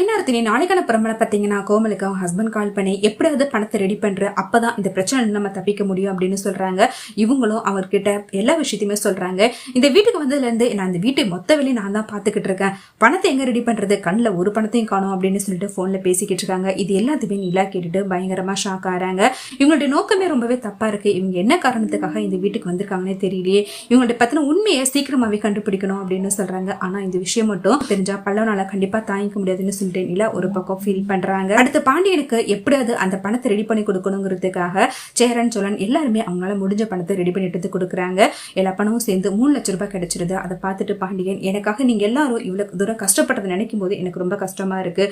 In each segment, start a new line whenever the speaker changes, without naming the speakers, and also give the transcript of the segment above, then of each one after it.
ஐநார்த்தினி நாளைக்கான பிரம்மனை பார்த்தீங்கன்னா கோமலுக்கு அவங்க ஹஸ்பண்ட் கால் பண்ணி எப்படியாவது பணத்தை ரெடி பண்ணுற அப்போ தான் இந்த பிரச்சனை நம்ம தப்பிக்க முடியும் அப்படின்னு சொல்கிறாங்க இவங்களும் அவர்கிட்ட எல்லா விஷயத்தையுமே சொல்கிறாங்க இந்த வீட்டுக்கு வந்ததுலேருந்து நான் இந்த வீட்டை மொத்த வெளியே நான் தான் பார்த்துக்கிட்டு இருக்கேன். பணத்தை எங்கே ரெடி பண்ணுறது கண்ணில் ஒரு பணத்தையும் காணும் அப்படின்னு சொல்லிட்டு ஃபோனில் பேசிக்கிட்டு இருக்காங்க. இது எல்லாத்தையுமே நிலா கேட்டுட்டு பயங்கரமாக ஷாக் ஆகிறாங்க. இவங்களுடைய நோக்கமே ரொம்பவே தப்பாக இருக்கு. இவங்க என்ன காரணத்துக்காக இந்த வீட்டுக்கு வந்திருக்காங்கன்னே தெரியலையே. இவங்களுடைய பற்றின உண்மையை சீக்கிரமாகவே கண்டுபிடிக்கணும் அப்படின்னு சொல்கிறாங்க ஆனால் இந்த விஷயம் மட்டும் தெரிஞ்சால் பல்லவனால் கண்டிப்பாக தாங்கிக்க முடியாதுன்னு சொல்லிட்டு நிலா ஒரு பக்கம் ஃபீல் பண்றாங்க. அடுத்து பாண்டியனுக்கு எப்படியாவது அந்த பணத்தை ரெடி பண்ணி கொடுக்கணுங்கிறதுக்காக சேரன் சோழன் எல்லாருமே அவங்களால முடிஞ்ச பணத்தை ரெடி பண்ணிட்டு கொடுக்குறாங்க. எல்லா பணமும் சேர்ந்து மூணு லட்ச ரூபாய் கிடைச்சிருது. அதை பார்த்துட்டு பாண்டியன் எனக்காக நீங்க எல்லாரும் இவ்வளவு தூரம் கஷ்டப்பட்டதை நினைக்கும் போது எனக்கு ரொம்ப கஷ்டமா இருக்கு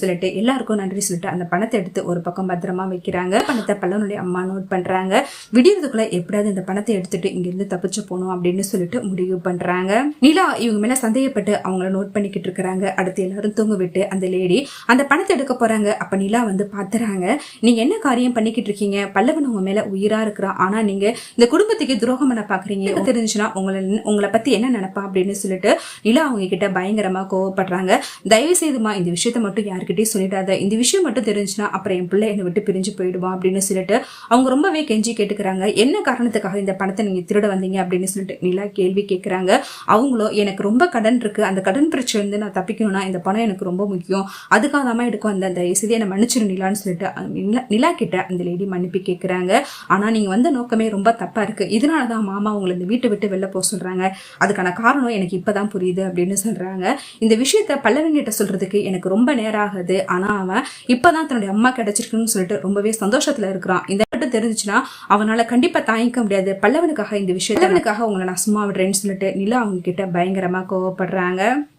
சொல்லிட்டு எல்லாருக்கும் நன்றி சொல்லிட்டு அந்த பணத்தை எடுத்து ஒரு பக்கம் பத்திரமா வைக்கிறாங்க. பணத்தை பல்லவனுடைய அம்மா நோட் பண்றாங்க. விடியறதுக்குள்ள எப்படியாவது இந்த பணத்தை எடுத்துட்டு இங்க இருந்து தப்பிச்சு போகணும் அப்படின்னு சொல்லிட்டு முடிவு பண்றாங்க. நிலா இவங்க மேல சந்தேகப்பட்டு அவங்கள நோட் பண்ணிக்கிட்டு இருக்கிறாங்க. அடுத்து எல்லாரும் தூங்க விட்டு அந்த லேடி அந்த பணத்தை எடுக்க போறாங்க. அப்ப நிலா வந்து பாத்துறாங்க. நீங்க என்ன காரியம் பண்ணிக்கிட்டு இருக்கீங்க? பல்லவன் உங்க மேல உயிரா இருக்கிறான் ஆனா நீங்க இந்த குடும்பத்துக்கு துரோகம் பண்ண பாக்குறீங்க. தெரிஞ்சுன்னா உங்களை உங்களை பத்தி என்ன நினைப்பா அப்படின்னு சொல்லிட்டு நிலா அவங்க கிட்ட பயங்கரமா கோவப்படுறாங்க. தயவு செய்துமா இந்த விஷயத்த மட்டும் யாருக்கிட்டையும் சொல்லிடாத. இந்த விஷயம் மட்டும் தெரிஞ்சுன்னா அப்புறம் என் பிள்ளை என்னை விட்டு பிரிஞ்சு போயிடுவான் அப்படின்னு சொல்லிட்டு அவங்க ரொம்பவே கெஞ்சி கேட்டுக்கிறாங்க. என்ன காரணத்துக்காக இந்த பணத்தை நீங்க திருட வந்தீங்க அப்படின்னு சொல்லிட்டு நிலா கேள்வி கேட்குறாங்க அவங்களும் எனக்கு ரொம்ப கடன் இருக்கு. அந்த கடன் பிரச்சனை வந்து நான் தப்பிக்கணும்னா இந்த பணம் எனக்கு ரொம்ப முக்கியம் அதுக்காக தான் எடுக்க வந்த அந்த செய்தி என்னை மன்னிச்சிரு நிலான்னு சொல்லிட்டு நிலா- கிட்ட அந்த லேடி மன்னிப்பு கேட்குறாங்க ஆனா நீங்க வந்த நோக்கமே ரொம்ப தப்பா இருக்கு. இதனால தான் மாமா உங்களை இந்த வீட்டை விட்டு வெளில போக சொல்றாங்க. அதுக்கான காரணம் எனக்கு இப்பதான் புரியுது அப்படின்னு சொல்றாங்க. இந்த விஷயத்த பல்லவங்கிட்ட சொல்றதுக்கு எனக்கு ரொம்ப நேரம் ஆகுது. ஆனா அவன் இப்பதான் தன்னுடைய அம்மா கிடைச்சிருக்குன்னு சொல்லிட்டு ரொம்பவே சந்தோஷத்துல இருக்கிறான். இந்த மட்டும் தெரிஞ்சுச்சுன்னா அவனால கண்டிப்பா தாங்கிக்க முடியாது. பல்லவனுக்காக இந்த விஷயம் பல்லவனுக்காக உங்களை நான் சும்மா விடுறேன்னு சொல்லிட்டு நிலா அவங்க கிட்ட பயங்கரமா கோவப்படுறாங்க.